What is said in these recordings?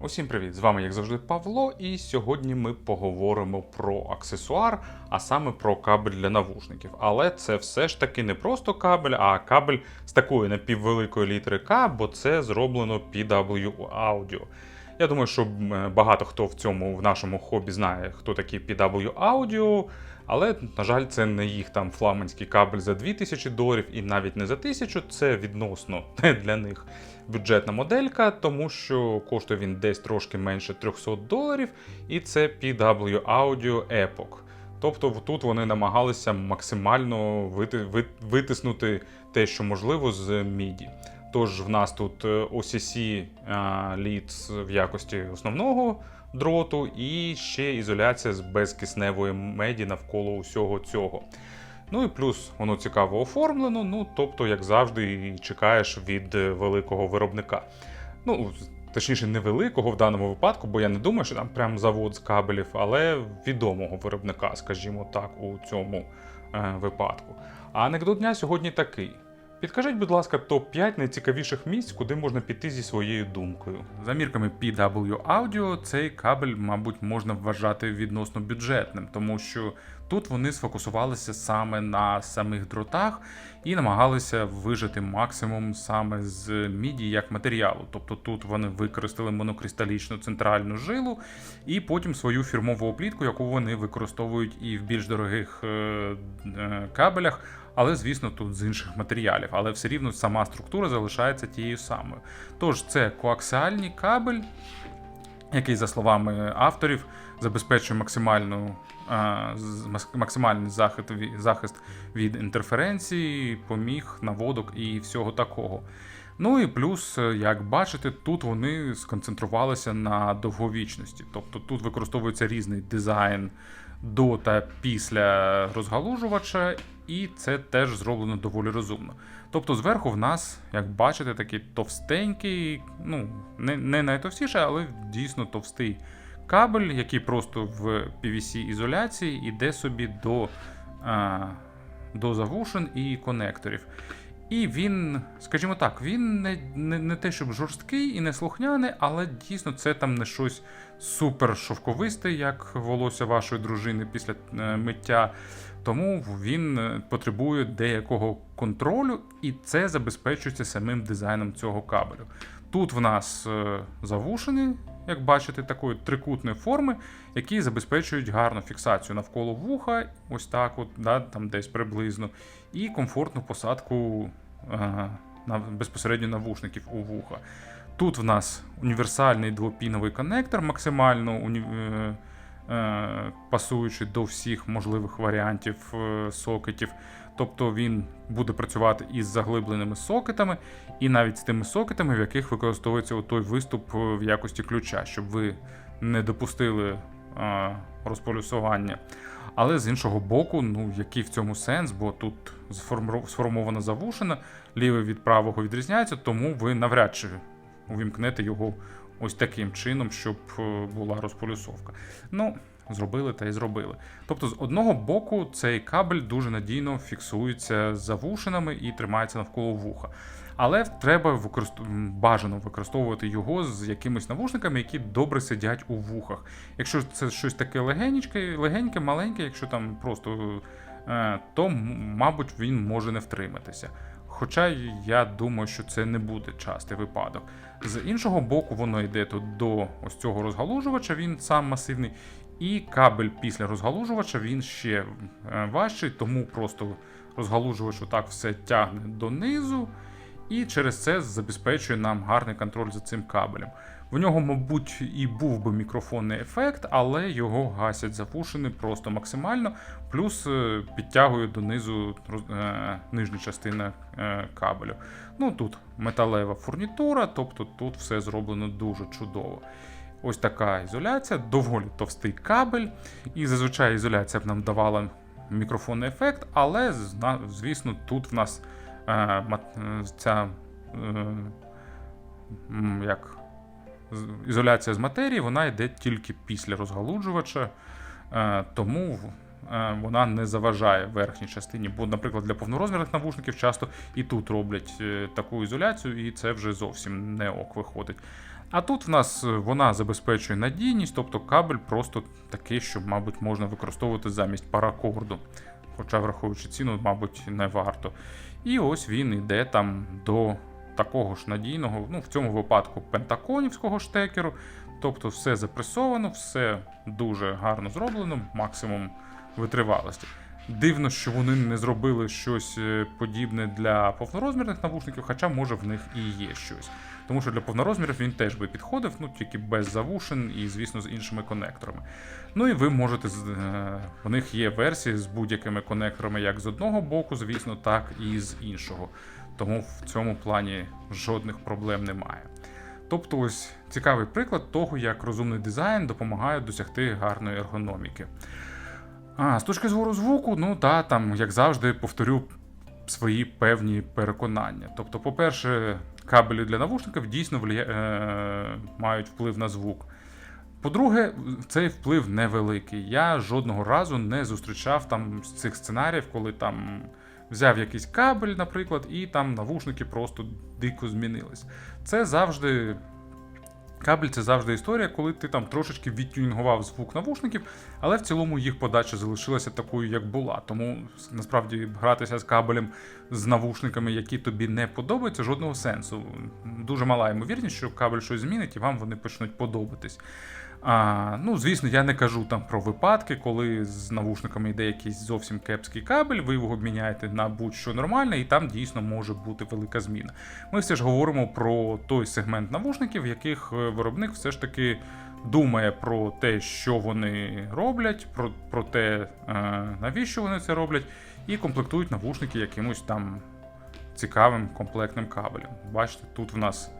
Усім привіт! З вами, як завжди, Павло, і сьогодні ми поговоримо про аксесуар, а саме про кабель для навушників. Але це все ж таки не просто кабель, а кабель з такої напіввеликої літери К, бо це зроблено PW Audio. Я думаю, що багато хто в цьому в нашому хобі знає, хто такі PW Audio, але, на жаль, це не їх там флагманський кабель за 2000 доларів і навіть не за 1000, це відносно для них бюджетна моделька, тому що коштує він десь трошки менше 300 доларів, і це PW Audio Epoch. Тобто тут вони намагалися максимально вити- ви- витиснути те, що можливо з MIDI. Тож в нас тут е, OCC Leads в якості основного дроту, і ще ізоляція з безкисневої меді навколо усього цього. Ну і плюс воно цікаво оформлено, ну тобто, як завжди, і чекаєш від е, великого виробника. Ну, точніше, не великого в даному випадку, бо я не думаю, що там прям завод з кабелів, але відомого виробника, скажімо так, у цьому е, випадку. А анекдот дня сьогодні такий. Підкажіть, будь ласка, топ-5 найцікавіших місць, куди можна піти зі своєю думкою. За мірками PW Audio цей кабель, мабуть, можна вважати відносно бюджетним, тому що тут вони сфокусувалися саме на самих дротах і намагалися вижити максимум саме з міді як матеріалу. Тобто тут вони використали монокристалічну центральну жилу і потім свою фірмову оплітку, яку вони використовують і в більш дорогих е, е, кабелях. Але, звісно, тут з інших матеріалів, але все рівно сама структура залишається тією самою. Тож це коаксіальний кабель, який, за словами авторів, забезпечує максимальну, максимальний захист, захист від інтерференції, поміг, наводок і всього такого. Ну і плюс, е, як бачите, тут вони сконцентрувалися на довговічності. Тобто тут використовується різний дизайн до та після розгалужувача, і це теж зроблено доволі розумно. Тобто зверху в нас, як бачите, такий товстенький, ну, не, не найтовстіший, але дійсно товстий кабель, який просто в PVC-ізоляції іде собі до, а, до завушин і конекторів. І він, скажімо так, він не, не, не те, щоб жорсткий і не слухняний, але дійсно це там не щось супер шовковисте, як волосся вашої дружини після е, миття. Тому він е, потребує деякого контролю, і це забезпечується самим дизайном цього кабелю. Тут в нас е, завушини, як бачите, такої трикутної форми, які забезпечують гарну фіксацію навколо вуха, ось так, от, да, там десь приблизно, і комфортну посадку е, на, безпосередньо навушників у вуха. Тут в нас універсальний двопіновий коннектор, максимально уні... е, е, до всіх можливих варіантів е, сокетів. Тобто він буде працювати із заглибленими сокетами, і навіть з тими сокетами, в яких використовується той виступ е, в якості ключа, щоб ви не допустили розполюсування. Але з іншого боку, ну який в цьому сенс, бо тут сформована завушина, лівий від правого відрізняється, тому ви навряд чи увімкнете його ось таким чином, щоб е, була розполюсовка. Ну, зробили та й зробили. Тобто, з одного боку, цей кабель дуже надійно фіксується завушинами і тримається навколо вуха. Але треба використ... бажано використовувати його з якимись навушниками, які добре сидять у вухах. Якщо це щось таке легенечке, легеньке, маленьке, якщо там просто, е, то, мабуть, він може не втриматися. Хоча я думаю, що це не буде частий випадок. З іншого боку, воно йде тут до ось цього розгалужувача, він сам масивний, і кабель після розгалужувача він ще е, важчий, тому просто розгалужувач отак все тягне донизу, і через це забезпечує нам гарний контроль за цим кабелем. В нього, мабуть, і був би мікрофонний ефект, але його гасять завушини просто максимально, плюс е, підтягує донизу е, нижня частина е, кабелю. Ну тут металева фурнітура, тобто тут все зроблено дуже чудово. Ось така ізоляція, доволі товстий кабель, і зазвичай ізоляція б нам давала мікрофонний ефект, але звісно, тут в нас е, ця е, як ізоляція з матерії, вона йде тільки після розгалуджувача, е, тому е, вона не заважає верхній частині. Бо, наприклад, для повнорозмірних навушників часто і тут роблять е, таку ізоляцію, і це вже зовсім не ок виходить. А тут в нас вона забезпечує надійність, тобто кабель просто такий, що, мабуть, можна використовувати замість паракорду. Хоча, враховуючи ціну, мабуть, не варто. І ось він йде там до такого ж надійного, ну в цьому випадку пентаконівського штекеру. Тобто все запресовано, все дуже гарно зроблено, максимум витривалості. Дивно, що вони не зробили щось е, подібне для повнорозмірних навушників, хоча може в них і є щось. Тому що для повнорозмірів він теж би підходив, ну тільки без завушин і, звісно, з іншими конекторами. Ну і ви можете е, в них є версії з будь-якими конекторами, як з одного боку, звісно, так і з іншого. Тому в цьому плані жодних проблем немає. Тобто, ось цікавий приклад того, як розумний дизайн допомагає досягти гарної ергономіки. А, з точки зору звуку, ну та там, як завжди, повторю свої певні переконання. Тобто, по-перше, кабелі для навушників дійсно влия... е... мають вплив на звук. По-друге, цей вплив невеликий. Я жодного разу не зустрічав там цих сценаріїв, коли там взяв якийсь кабель, наприклад, і там навушники просто дико змінились. Це завжди. Кабель це завжди історія, коли ти там трошечки відтюнінгував звук навушників, але в цілому їх подача залишилася такою, як була. Тому насправді гратися з кабелем з навушниками, які тобі не подобаються, жодного сенсу. Дуже мала ймовірність, що кабель щось змінить і вам вони почнуть подобатись. А, ну, звісно, я не кажу там про випадки, коли з навушниками йде якийсь зовсім кепський кабель, ви його міняєте на будь-що нормальне, і там дійсно може бути велика зміна. Ми все ж говоримо про той сегмент навушників, в яких е, виробник все ж таки думає про те, що вони роблять, про, про те, е, навіщо вони це роблять, і комплектують навушники якимось там цікавим комплектним кабелем. Бачите, тут в нас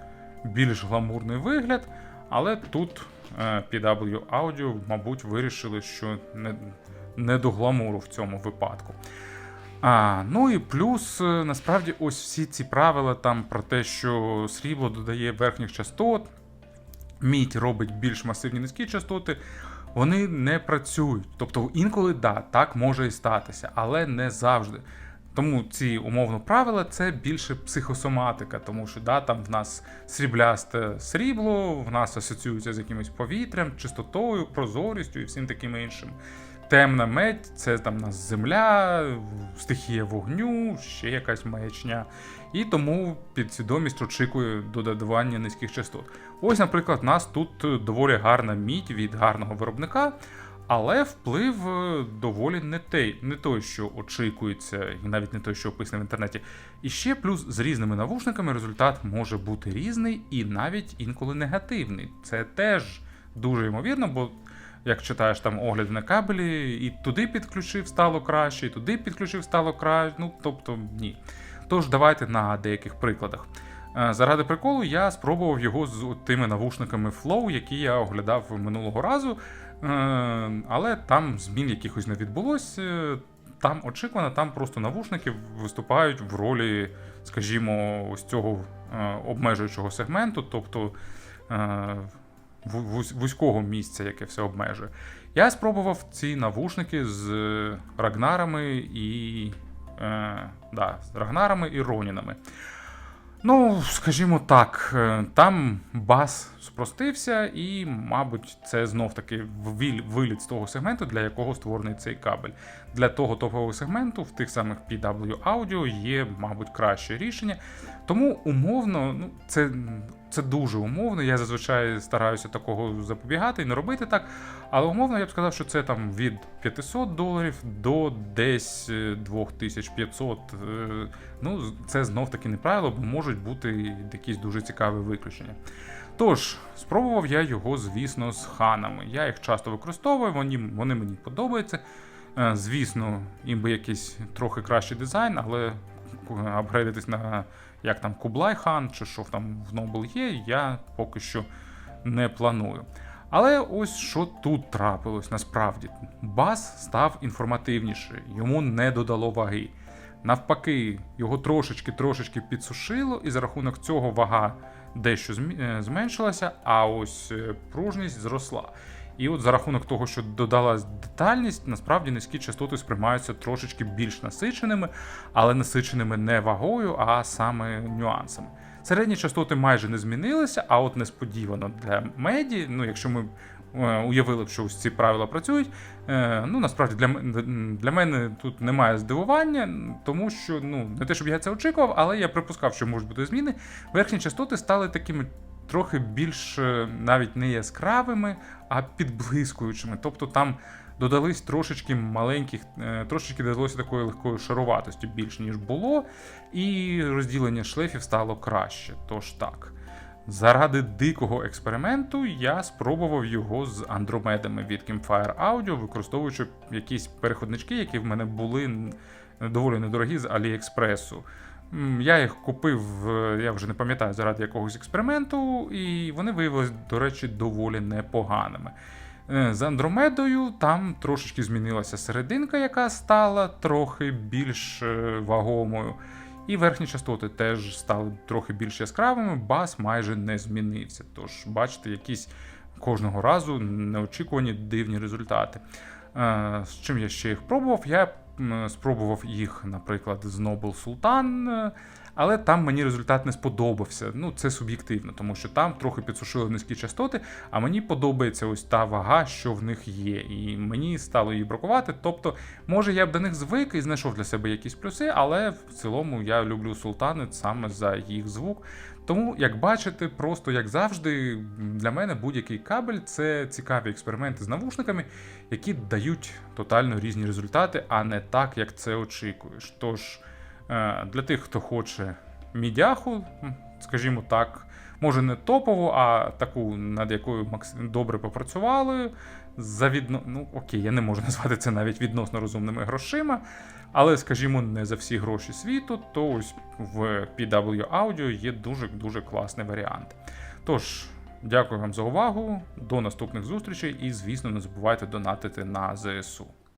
більш гламурний вигляд, але тут е, PW Audio, мабуть, вирішили, що не, не до гламуру в цьому випадку. А, ну і плюс, е, насправді, ось всі ці правила там про те, що срібло додає верхніх частот, мідь робить більш масивні низькі частоти, вони не працюють. Тобто інколи да, так може і статися, але не завжди. Тому ці умовно правила це більше психосоматика, тому що да, там в нас сріблясте срібло, в нас асоціюється з якимось повітрям, чистотою, прозорістю і всім таким іншим. Темна медь це там в нас земля, стихія вогню, ще якась маячня. І тому підсвідомість очікує додавання низьких частот. Ось, наприклад, у нас тут доволі гарна мідь від гарного виробника. Але вплив е, доволі не той, не той, що очікується, і навіть не той, що описаний в інтернеті. І ще плюс з різними навушниками результат може бути різний і навіть інколи негативний. Це теж дуже ймовірно, бо як читаєш там огляди на кабелі, і туди підключив стало краще, і туди підключив стало краще. Ну тобто ні. Тож давайте на деяких прикладах. Е, Заради приколу я спробував його з тими навушниками Flow, які я оглядав минулого разу. Е, Але там змін якихось не відбулось. Е, Там очікувано, там просто навушники виступають в ролі, скажімо, ось цього обмежуючого сегменту, тобто ву- вузь- вузького місця, яке все обмежує. Я спробував ці навушники з Рагнарами і. Да, з Рагнарами і Ронінами. Ну, скажімо так, е, там бас спростився, і, мабуть, це знов таки виліт з того сегменту, для якого створений цей кабель. Для того топового сегменту в тих самих PW Audio є, мабуть, краще рішення. Тому умовно, ну, це, це дуже умовно. Я зазвичай стараюся такого запобігати і не робити так. Але умовно я б сказав, що це там від 500 доларів до десь е, 2500. е, Ну, це знов таки неправило, бо можуть бути якісь дуже цікаві виключення. Тож, спробував я його, звісно, з ханами. Я їх часто використовую, вони, вони мені подобаються. Е, Звісно, їм би якийсь трохи кращий дизайн, але апгрейдитись на як там Кублай хан чи що там в Noble є, я поки що не планую. Але ось що тут трапилось насправді. Бас став інформативніше, йому не додало ваги. Навпаки, його трошечки-трошечки підсушило, і за рахунок цього вага дещо е, зменшилася, а ось е, пружність зросла. І от за рахунок того, що додалась детальність, насправді низькі частоти сприймаються трошечки більш насиченими, але насиченими не вагою, а саме нюансами. Середні частоти майже не змінилися, а от несподівано для меді, ну якщо ми е, уявили б, що ось ці правила працюють, е, ну насправді для, для мене тут немає здивування, тому що ну не те, щоб я це очікував, але я припускав, що можуть бути зміни. Верхні частоти стали такими трохи більш навіть не яскравими, а підблискуючими. Тобто там додались трошечки маленьких, е, трошечки додалося такої легкої шаруватості більш ніж було, і розділення шлейфів стало краще. Тож так. Заради дикого експерименту я спробував його з андромедами від Campfire Audio, використовуючи якісь переходнички, які в мене були доволі недорогі з Аліекспресу. Я їх купив, е, я вже не пам'ятаю, заради якогось експерименту, і вони виявилися, до речі, доволі непоганими. Е, З Андромедою там трошечки змінилася серединка, яка стала трохи більш е, вагомою. І верхні частоти теж стали трохи більш яскравими, бас майже не змінився. Тож, бачите, якісь кожного разу неочікувані дивні результати. З чим я ще їх пробував? Я спробував їх, наприклад, з Нобл Sultan, е, але там мені результат не сподобався. Ну, це суб'єктивно, тому що там трохи підсушили низькі частоти, а мені подобається ось та вага, що в них є. І мені стало її бракувати. Тобто, може, я б до них звик і знайшов для себе якісь плюси, але в цілому я люблю султани саме за їх звук. Тому, як бачите, просто як завжди, для мене будь-який кабель це цікаві експерименти з навушниками, які дають тотально різні результати, а не так, як це очікуєш. Тож, для тих, хто хоче мідяху, скажімо так, може не топову, а таку, над якою добре попрацювали. За відно... Ну, окей, я не можу назвати це навіть відносно розумними грошима, але, скажімо, не за всі гроші світу, то ось в PW Audio є дуже-дуже класний варіант. Тож, дякую вам за увагу, до наступних зустрічей і, звісно, не забувайте донатити на ЗСУ.